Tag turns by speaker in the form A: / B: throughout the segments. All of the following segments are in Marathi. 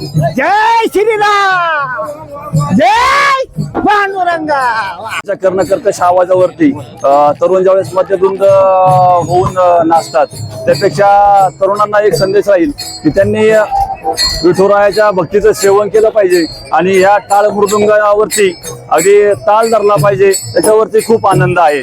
A: जय श्रीराम! जय पांडुरंगा!
B: कर्णकर्कश आवाजावरती. तरुण ज्यावेळेस मध्यधुंद होऊन नाचतात त्यापेक्षा तरुणांना एक संदेश राहील की त्यांनी विठुरायाच्या भक्तीचं सेवन केलं पाहिजे आणि या टाळ मृदुंगावरती अगदी ताल धरला पाहिजे त्याच्यावरती खूप आनंद आहे.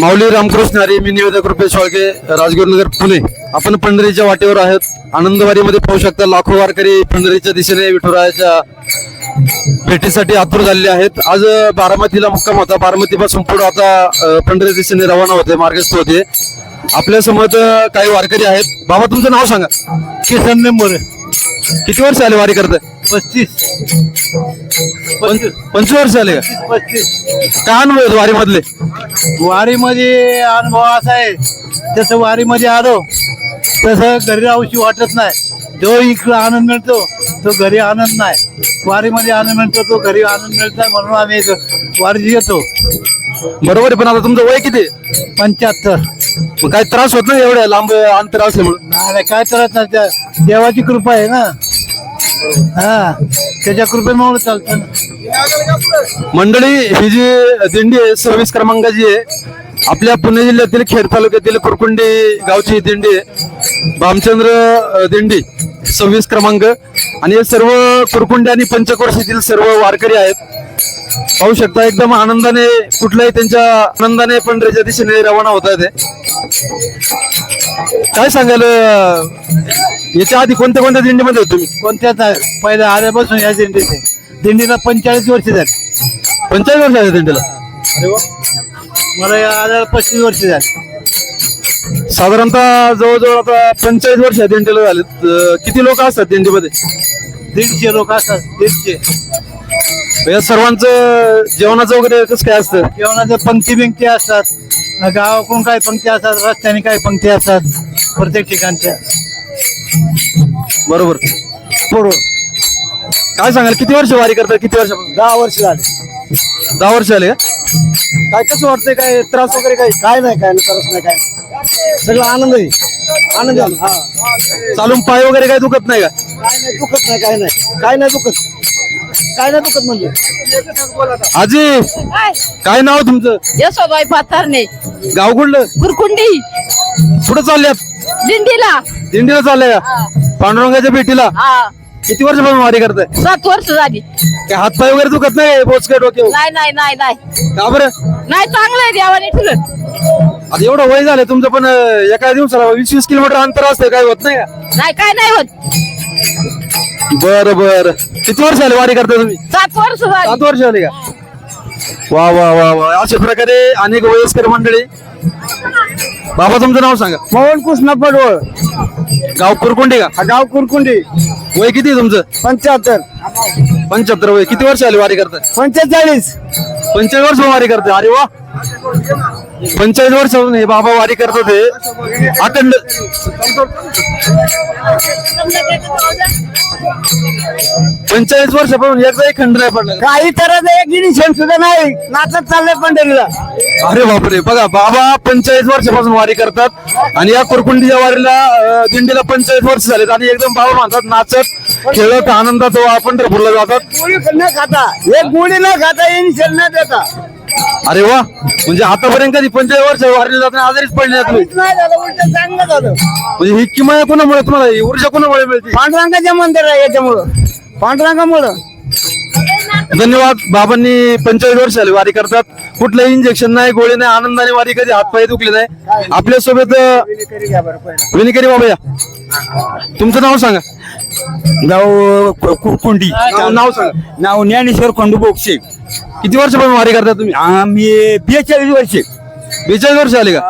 C: माऊली रामकृष्ण हरी मी निवेदक रुपेश वाळके राजगुरुनगर पुणे. आपण पंढरीच्या वाटेवर आहोत. आनंदवारीमध्ये पाहू शकता लाखो वारकरी पंढरीच्या दिशेने विठुरायाच्या भेटीसाठी आतुर झालेले आहेत. आज बारामतीला मुक्काम होता. बारामतीपासून पुढे आता अ, पंढरी दिशेने रवाना होते मार्गस्थ होते. आपल्यासमोर काही वारकरी आहेत. बाबा तुमचं नाव सांगा.
A: किसन नंबर.
C: किती वर्ष आले वारी करताय?
A: पस्तीस.
C: पंचवीस का?
A: पस्तीस
C: काय अनुभव आहेत वारी मधले
A: वारीमध्ये अनुभव असा आहे जसं वारीमध्ये आलो तसं घरी राहूशी वाटत नाही. जो इकडं आनंद मिळतो तो घरी आनंद नाही. वारीमध्ये आनंद मिळतो तो घरी आनंद मिळत नाही म्हणून आम्ही वारी येतो.
C: बरोबर आहे पण आता तुमचं वय किती? आहे?
A: पंच्याहत्तर.
C: मग काही त्रास होत नाही एवढ्या लांब अंतर असल्यामुळे?
A: नाही काय करत नाही त्या देवाची कृपा आहे ना. हा त्याच्या कृपेमुळे चालतं ना.
C: मंडळी ही जी दिंडी आहे सव्वीस क्रमांकाची आहे आपल्या पुणे जिल्ह्यातील खेड तालुक्यातील कुरकुंडी गावची ही दिंडी आहे. भामचंद्र अ, दिंडी. सव्वीस क्रमांक. आणि हे सर्व कुरकुंडी आणि पंचकोर्शीतील सर्व वारकरी आहेत. पाहू शकता एकदम आनंदाने कुठल्याही त्यांच्या आनंदाने पंढरीच्या दिशेने रवाना होत आहे काय सांगाल याच्या आधी कोणत्या कोणत्या दिंडीमध्ये होते तुम्ही?
A: कोणत्याच आहे? पहिल्या आल्यापासून या दिंडीचे दिंडीला पंचेचाळीस वर्ष झाली.
C: पंचाळीस वर्ष आहे दिंडीला?
A: मला या आल्याला पस्तीस वर्ष झाली.
C: साधारणतः जवळजवळ आता पंचाळीस वर्ष दिंडीला झालेत. अं, किती लोक असतात दिंडीमध्ये
A: दीडशे लोक असतात. दीडशे.
C: या सर्वांचं जेवणाचं वगैरे कसं काय असतं?
A: जेवणाच्या पंक्ती बिंक्ती असतात. गावाकडून काय पंक्ती असतात रस्त्याने काय पंक्ती असतात प्रत्येक ठिकाणच्या.
C: बरोबर.
A: बरोबर.
C: काय सांगाल किती वर्ष वारी करतात किती वर्षापासून?
A: दहा वर्ष झाले.
C: दहा वर्ष का? काय कसं वाटतंय काय त्रास वगैरे काय
A: काय नाही काय नाही करत नाही काय सगळं आनंद आहे. आनंद आहे. हा.
C: चालून पाय वगैरे काय दुखत नाही का?
A: काय नाही दुखत नाही काय नाही. काय नाही दुखत. काय नाही दुखत म्हणजे.
C: आजी
D: काय?
C: काय नाव तुमचं?
D: यशोबाई पाथरणे.
C: गाव कुठलं?
D: कुरकुंडी.
C: कुठं चालल्यात?
D: दिंडीला.
C: दिंडीला चाललंय का? पांडुरंगाच्या भेटीला?
D: हा.
C: किती वर्षापासून वारी करताय?
D: सात वर्ष झाली.
C: काय हातपाय वगैरे दुखत नाही बोचकट डोक्यावर?
D: नाही नाही नाही नाही.
C: का बरं?
D: नाही चांगलं आहे देवाने ठेवलं.
C: आता एवढं वय झालं तुमचं पण अं, एका दिवसाला वीस वीस किलोमीटर अंतर असतं काय होत नाही का?
D: नाही काय नाही होत.
C: बर बर. किती वर्ष झाले वारी करता तुम्ही?
D: सात वर्ष झाली.
C: सात वर्ष झाले का? वा वा वा वा. अशा प्रकारे अनेक वयस्कर मंडळी. बाबा तुमचं नाव सांगा.
A: मोहन कृष्ण पडवळ.
C: गाव कुरकुंडी का?
A: हा गाव कुरकुंडी.
C: वय किती आहे तुमचं?
A: पंच्याहत्तर.
C: पंच्याहत्तर वय. किती वर्ष आले वारी करताय?
A: पंचेचाळीस.
C: पंचेचाळीस वर्ष वारी करताय. अरे वा. पंचेचाळीस वर्षापासून हे बाबा वारी करतात हे अखंड. वर्षापासून एकदा एक खंड नाही पडला.
A: काही एक गिरीशन सुद्धा नाही. नाचत चाललंय पंढरीला.
C: अरे बापरे बघा बाबा पंचेचाळीस वर्षापासून वारी करतात आणि या कुरकुंडीच्या वारीला दिंडीला पंचेचाळीस वर्ष झालेत आणि एकदम बाबा म्हणतात नाचत खेळत आनंदात पंढरपूरला जातात.
A: गोळी न खाता. एक गोळी न खाता इनिशियल न देता.
C: अरे वा म्हणजे आतापर्यंत कधी पंचेचाळीस वर्ष वारीला जाताना आजारीच पडले
A: काहीच नाही. झालं उलट चांगलं झालं.
C: म्हणजे ही किमया कोणामुळे तुम्हाला ही ऊर्जा कोणामुळे मिळते?
A: पांडुरंगाच्या मंदिर आहे याच्यामुळं. पांडुरंगामुळं.
C: धन्यवाद. बाबांनी पंचेचाळीस वर्ष झाले वारी करतात. कुठलंही इंजेक्शन नाही गोळी नाही आनंदाने वारी कधी हातपाय दुखले नाही. आपल्यासोबत विनिकरी बाबा या. तुमचं नाव सांगा.
A: नाव कुरकुंडी
C: नाव नाव सांगा.
A: नाव ज्ञानेश्वर खंडू बोक्षे
C: किती वर्षापासून वारी करता तुम्ही?
A: आम्ही बेचाळीस वर्षे.
C: बेचाळीस वर्ष आले का?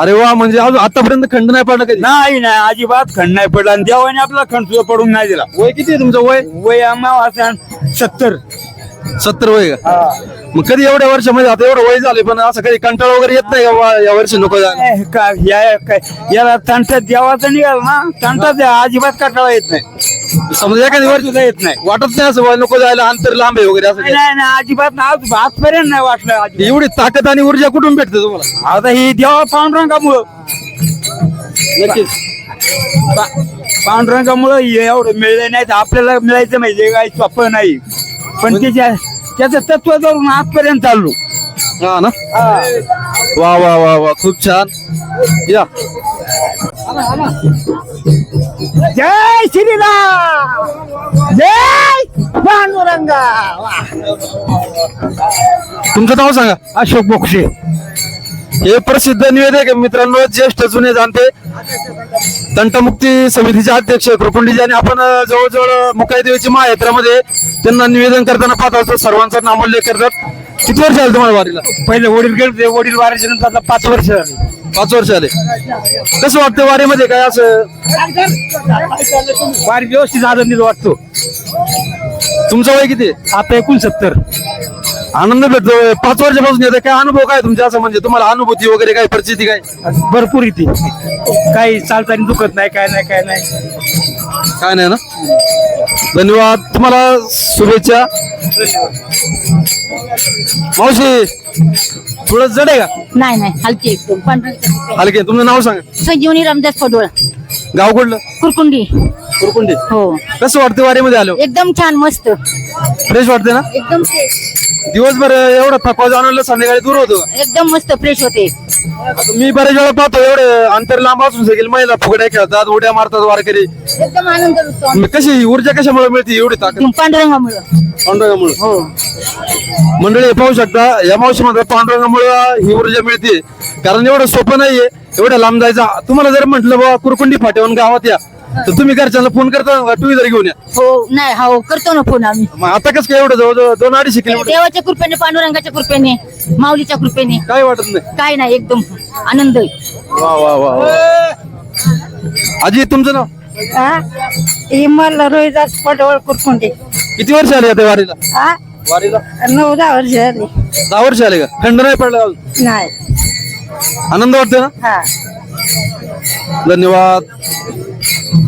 C: अरे वा म्हणजे अजून आतापर्यंत खंड नाही पडला कधी?
E: नाही नाही अजिबात खंड नाही पडला. आणि देवाने आपला खंड सुद्धा पडून नाही दिला.
C: वय किती आहे तुमचं? वय?
E: वय आम्हा असं सत्तर
C: सत्तर वय का मग कधी एवढ्या वर्षामध्ये आता एवढं वय झाले पण असं कधी कंटाळा वगैरे येत नाही का वा, या वर्षी नको जायला?
E: ए, का- या- काय- याला तंटा देवाचा निघाल ना तंटा द्या अजिबात कटाळा येत नाही
C: समजा एखादी वर्ष
E: सुद्धा येत नाही
C: वाटत नाही असं वा, नको जायला अंतर लांब आहे वगैरे असं
E: नाही
C: काही.
E: नाही नाही, अजिबात नाही. आज आजपर्यंत नाही वाटलं अजिबात.
C: एवढी ताकद आणि ऊर्जा कुठून भेटते तुम्हाला
E: आता ही देवा पांडुरंगामुळं
C: नक्कीच
E: पांडुरंगामुळं एवढं मिळलं नाही तर आपल्याला मिळायचं म्हणजे काही सोपं नाही. पण त्याच्या त्याचं तत्व धरून आजपर्यंत चाललो.
C: हा ना? वा वा वा वा खूप छान. या.
E: जय श्रीराम! जय पांडुरंगा!
C: तुमचं नाव सांगा.
E: अशोक बोक्षे
C: हे प्रसिद्ध निवेदक आहे मित्रांनो ज्येष्ठ जुने जाणते. तंटमुक्ती समितीचे अध्यक्ष कृपंडीजी आणि आपण जवळजवळ मुकाईदेवीची महायात्रामध्ये त्यांना निवेदन करताना पाहत असतो सर्वांचा नामोल्लेख करतात. किती वर्ष आले तुम्हाला वारीला?
E: पहिले वडील गेले वडील वाराच्या नंतर आता पाच वर्ष झाली.
C: पाच वर्ष आले कसं वाटतं वारीमध्ये? काय असं?
E: वारी व्यवस्थित आनंदीत वाटतो.
C: तुमचं वय किती?
E: आता एकोणसत्तर.
C: आनंद भेटतो. पाच वर्षापासून येतं काय अनुभव काय तुमचा? असं म्हणजे तुम्हाला अनुभूती वगैरे काय परिस्थिती काय?
E: भरपूर इथे काही चालताना दुखत नाही काय नाही काय नाही.
C: काय नाही ना? धन्यवाद. तुम्हाला शुभेच्छा. मावशी थोडं जड आहे का?
D: नाही नाही हलकी एकदम पांढरं
C: हलके तुमचं नाव सांगा.
D: संजीवनी रामदास पडोळ
C: गाव कुठलं?
D: कुरकुंडी.
C: कुरकुंडी.
D: हो.
C: कसं वाटतं वारीमध्ये आलो
D: एकदम छान मस्त.
C: फ्रेश वाटते ना?
D: एकदम
C: दिवसभर एवढा थकवा जाणवलं संध्याकाळी दूर होतो.
D: एकदम मस्त फ्रेश होते.
C: मी बऱ्याच वेळा पाहतो एवढं अंतर लांब असून सगळी महिला फुगड्या खेळतात उड्या मारतात वारकरी.
D: एकदम आनंद
C: मग कशी ही ऊर्जा कशामुळे मिळते एवढी ताकद?
D: पांडुरंगामुळं.
C: पांडुरंगामुळे.
D: हो.
C: मंडळी हे पाहू शकता या मावशीमध्ये पांडुरंगामुळे ही ऊर्जा मिळते. कारण एवढं सोपं नाहीये एवढं लांब जायचं. तुम्हाला जर म्हटलं बाबा कुरकुंडी फाट्यावरून गावात या. तर तुम्ही घरच्यांना फोन करता टू व्हीलर घेऊन या.
D: हो नाही हो करतो ना फोन आम्ही.
C: मग आता कसं काय एवढं जवळ दोन अडीचशे किलोमीटर.
D: देवाच्या कृपेने पांडुरंगाच्या कृपेने माऊलीच्या कृपेने.
C: काय वाटत नाही?
D: काय नाही एकदम आनंद आहे.
C: वा वा वा वा. आजी तुमचं नाव?
F: इमल रोहिदास पटवळ कुरकुंडे.
C: किती वर्ष आले आता वारीला?
F: हा?
C: वारीला?
F: नऊ दहा वर्ष झाली.
C: दहा वर्ष आले का? थंड नाही पडला अजून?
F: नाही.
C: आनंद वाटतोय ना?
F: हा.
C: धन्यवाद.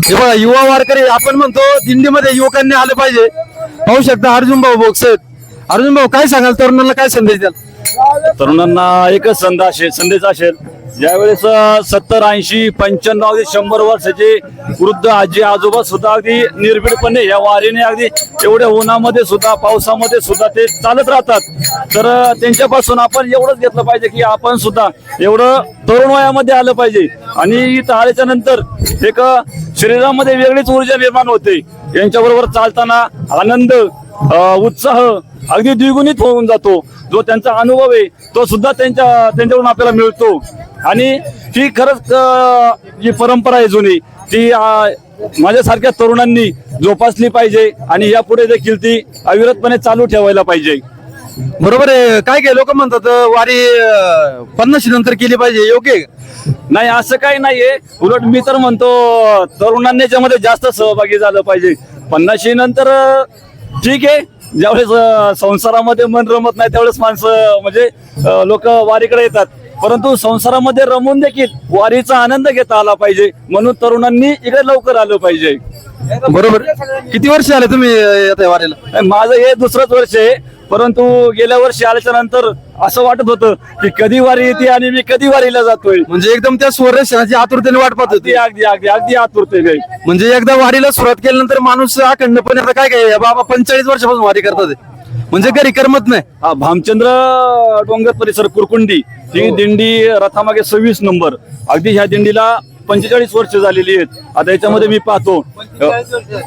C: हे बघा युवा वारकरी आपण म्हणतो दिंडीमध्ये युवकांनी आलं पाहिजे. पाहू शकता अर्जुन भाऊ बोक्स अर्जुन भाऊ काय सांगाल? तरुणांना काय संदेश द्याल?
B: तरुणांना एकच संदेश असेल संदेश असेल ज्यावेळेस सत्तर ऐंशी पंच्याण्णव अगदी शंभर वर्षाचे वृद्ध आजी आजोबा सुद्धा अगदी निर्भीडपणे या वारीने अगदी एवढ्या उन्हामध्ये सुद्धा पावसामध्ये सुद्धा ते चालत राहतात. तर त्यांच्यापासून आपण एवढंच घेतलं पाहिजे की आपण सुद्धा एवढं तरुण वयामध्ये आलं पाहिजे. आणि इथं आल्याच्यानंतर एक शरीरामध्ये वेगळीच ऊर्जा निर्माण होते. यांच्याबरोबर चालताना आनंद उत्साह अगदी द्विगुणित होऊन जातो. जो त्यांचा अनुभव आहे तो सुद्धा त्यांच्या त्यांच्याकडून आपल्याला मिळतो. आणि ही खरंच जी परंपरा आहे जुनी ती माझ्यासारख्या तरुणांनी जोपासली पाहिजे आणि यापुढे देखील ती अविरतपणे चालू ठेवायला पाहिजे.
C: बरोबर आहे. काय काय लोक म्हणतात वारी पन्नाशी नंतर केली पाहिजे योग्य?
B: नाही असं काही नाहीये. उलट मी तर म्हणतो तरुणांनी याच्यामध्ये जास्त सहभागी झालं पाहिजे. पन्नाशी नंतर ठीक आहे. ज्यावेळेस संसारामध्ये मन रमत नाही त्यावेळेस माणसं म्हणजे लोक वारीकडे येतात. परंतु संसारामध्ये रमून देखील वारीचा आनंद घेता आला पाहिजे. म्हणून तरुणांनी इकडे लवकर आलं पाहिजे.
C: बरोबर. किती वर्ष आले तुम्ही वारीला?
B: माझं हे दुसरंच वर्ष आहे. परंतु गेल्या वर्षी आल्याच्यानंतर असं वाटत होतं की कधी वारी येते आणि मी कधी वारीला जातोय.
C: म्हणजे एकदम त्या सुवर्णक्षणाची आतुरतेने वाट पाहत होती.
B: अगदी अगदी अगदी आतुरते
C: म्हणजे एकदा वारीला सुरुवात केल्यानंतर माणूस अखंडपणे आता काय काय बाबा पंचेचाळीस वर्षापासून वारी करतात. म्हणजे घरी करमत नाही.
B: हा भामचंद्र डोंगर परिसर कुरकुंडी ही. दिंडी रथामागे सव्वीस नंबर. अगदी ह्या दिंडीला पंचेचाळीस वर्ष झालेली आहेत. आता याच्यामध्ये मी पाहतो.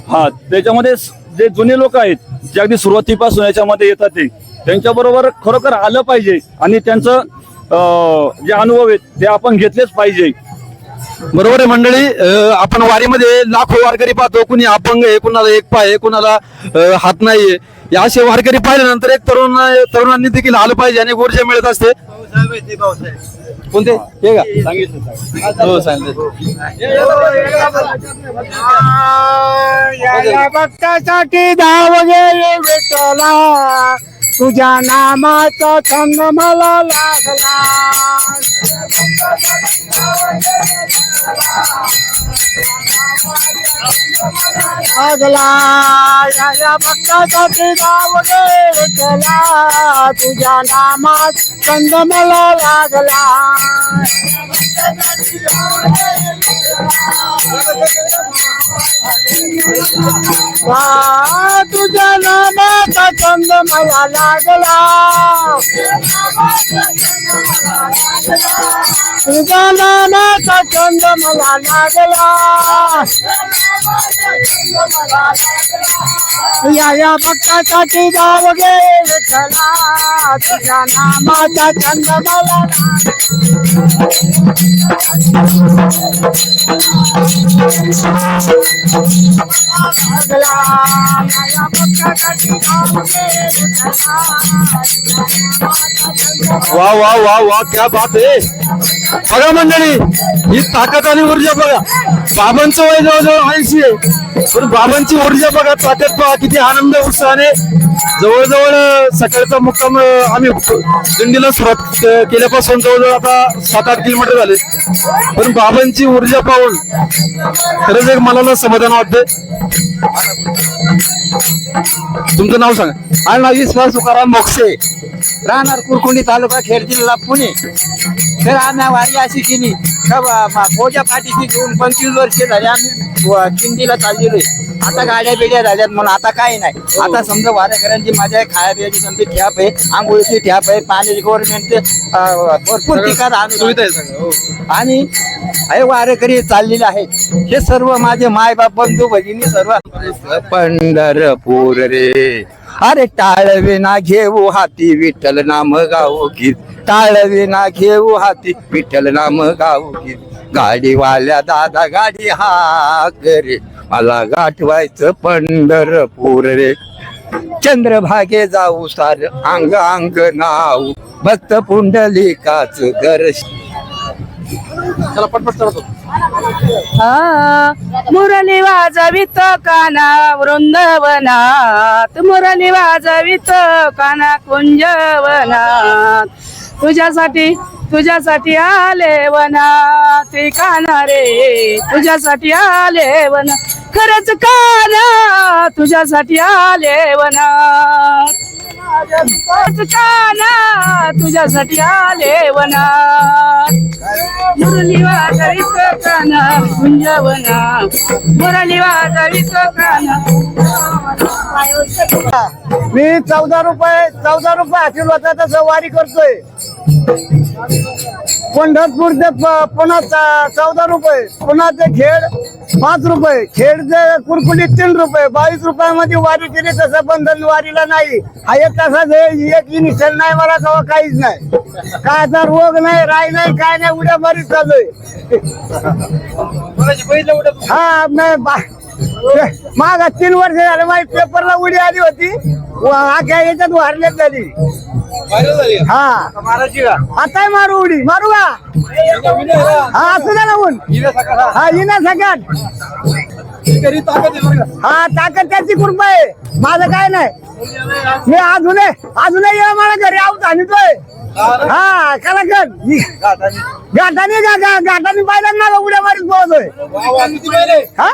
B: हा त्याच्यामध्ये जे जुने लोक आहेत जे अगदी सुरुवातीपासून याच्यामध्ये येतात ते त्यांच्या बरोबर खरोखर आलं पाहिजे. आणि त्यांचं अ, जे अनुभव आहेत ते आपण घेतलेच पाहिजे.
C: बरोबर आहे मंडळी. आपण वारीमध्ये लाखो वारकरी पाहतो. कुणी अपंग आहे कुणाला एक पाय आहे कुणाला हात नाहीये. या असे वारकरी पाहिल्यानंतर एक तरुण तरुणांनी देखील आलं पाहिजे. आणि ऊर्जा मिळत असते. कोणते? हे का? हो सांगितलं.
E: भक्तासाठी धाव गेले विठ्ठला. तुझ्या नामाचा संग मला लागला. लागला. या भक्तासाठी धाव गेले विठ्ठला तुझ्या नामात संग मला लागला. वा नामा नामाचा चंद मला लागला. तुझ्या नानाचा चंद मला लागला. या या भक्तासाठी जाव गे चला तुझ्या नामाचा चंद मला लागला.
C: वा वा वा वा क्या बात आहे बघा मंडळी ही ताकद आणि ऊर्जा बघा. बाबांचं वय जवळजवळ ऐंशी आहे. पण बाबांची ऊर्जा बघा ताकद पहा किती आनंद उत्साहाने जवळजवळ सकाळचा मुक्काम आम्ही दिंडीला सुरुवात केल्यापासून जवळजवळ आता सात आठ किलोमीटर झाले. पण बाबांची ऊर्जा पाहून खरंच एक मला समाधान वाटतंय. तुमचं नाव सांगा.
E: आणि माझी विश्वास तुकाराम मोक्षे. राहणार कुरकुंडी तालुका खेड जिल्हा पुणे. तर आम्ही वारी अशी केली. का पाठीशी घेऊन पंचवीस वर्षे झाली आम्ही किंडीला चाललेलो आहे. आता गाड्या बिड्या झाल्यात म्हणून आता काही नाही. आता समजा वारेकरांची माझ्या खाया पियाची समजा ठ्याप आहे आंघोळीची ठ्याप आहे पाण्याची गव्हर्नमेंट भरपूर ठिकाण आम्ही
C: सुविधा आहे सगळं हो.
E: आणि हे वारेकरी चाललेले आहेत. हे सर्व माझे माय बाप बंधू भगिनी सर्व. पंढरपूर रे. अरे टाळवे ना घेऊ हाती विठ्ठल नाम गाऊ गीत. टाळवे ना घेऊ हाती विठ्ठल नाम गाऊ गीत. गाडीवाल्या दादा गाडी हा रे. मला गाठवायचं पंढरपूर रे. चंद्रभागे जाऊ सार अंग अंग नाव. भक्त पुंडलिकाच घर
C: चला पटपट चला तो.
G: मुरली वाजवित काना वृंदावनात. मुरली वाजवित काना कुंजवनात. तुझ्यासाठी तुझ्यासाठी आले वनात. काना रे तुझ्यासाठी आले वना खरंच काना तुझ्यासाठी आले वनात. खरंच काना तुझ्यासाठी आले वनात. मुरली वाजवित काना गुंजवना. मुरली वाजवित काना
E: मी चौदा रुपये चौदा रुपये आशीर्वादाचा सवारी करतोय. पंढरपूर ते प- पुन्हा चौदा रुपये पुन्हा ते खेड पाच रुपये. खेड ते तीन रुपये बावीस रुपयामध्ये वारी केली तसं बंधन वारीला नाही. हा एक तसाच आहे एक इनिशियल नाही मला कवा काहीच नाही. काय आता रोग नाही राय नाही काय नाही उड्या मारी चालू हा नाही बा- माग तीन वर्ष झाले माझी पेपरला उडी आली होती. आख्या याच्यात वारल्यात झाली. हा. आता मारू उडी. मारू का? हा असू द्या ना ऊन. हा येण्या सगळ्यात हा ताकद त्याची कृपा आहे. माझं काय नाही. मी अजून अजूनही ये मला घरी आऊत आणतोय हा कला कर घाटाने घाटाने पहिल्यांदा उड्या मारीत पोहतोय हा?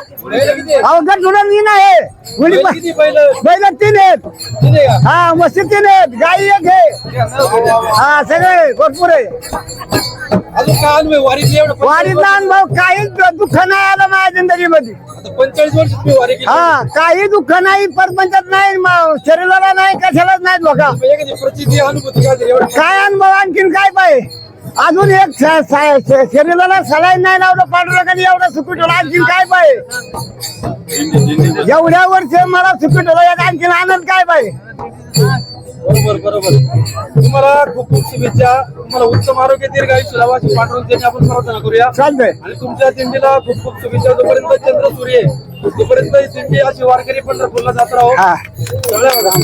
E: अहो गट सोडून मी नाही. उडी बैल तीन आहेत. हा मस्जिद तीन आहेत. गाई एक आहे. हा सगळे भरपूर आहे. वारीतला अनुभव काहीच दुःख नाही आलं माझ्या जिंदगीमध्ये.
C: पंचेचाळीस वर्ष तुम्ही वारी केली.
E: हा काही दुःख नाही परपंचात नाही म- शरीराला नाही कशालाच नाही लोक.
C: एखादी प्रचिती अनुभूती काय एवढं
E: अनुभव आणखीन काय पाहिजे अजून एक स- स- स- शरीराला सलाईन नाही लावलं पांडुरंगाने एवढं सुखी ठेवलं आणखीन काय पाहिजे एवढ्या वर्ष मला ठेवलं यात आणखीन आनंद काय पाहिजे
C: बरोबर बरोबर. तुम्हाला खूप खूप शुभेच्छा. तुम्हाला उत्तम आरोग्य दीर्घ आयुष्य लावाची पाठवून त्यांनी आपण प्रार्थना करूया.
E: चालतंय.
C: आणि तुमच्या दिंडीला खूप खूप शुभेच्छा. जोपर्यंत चंद्र सूर्य तोपर्यंत ही दिंडी अशी वारकरी पंढरपूरला जात राहो.
E: हा.
C: सगळ्या राम.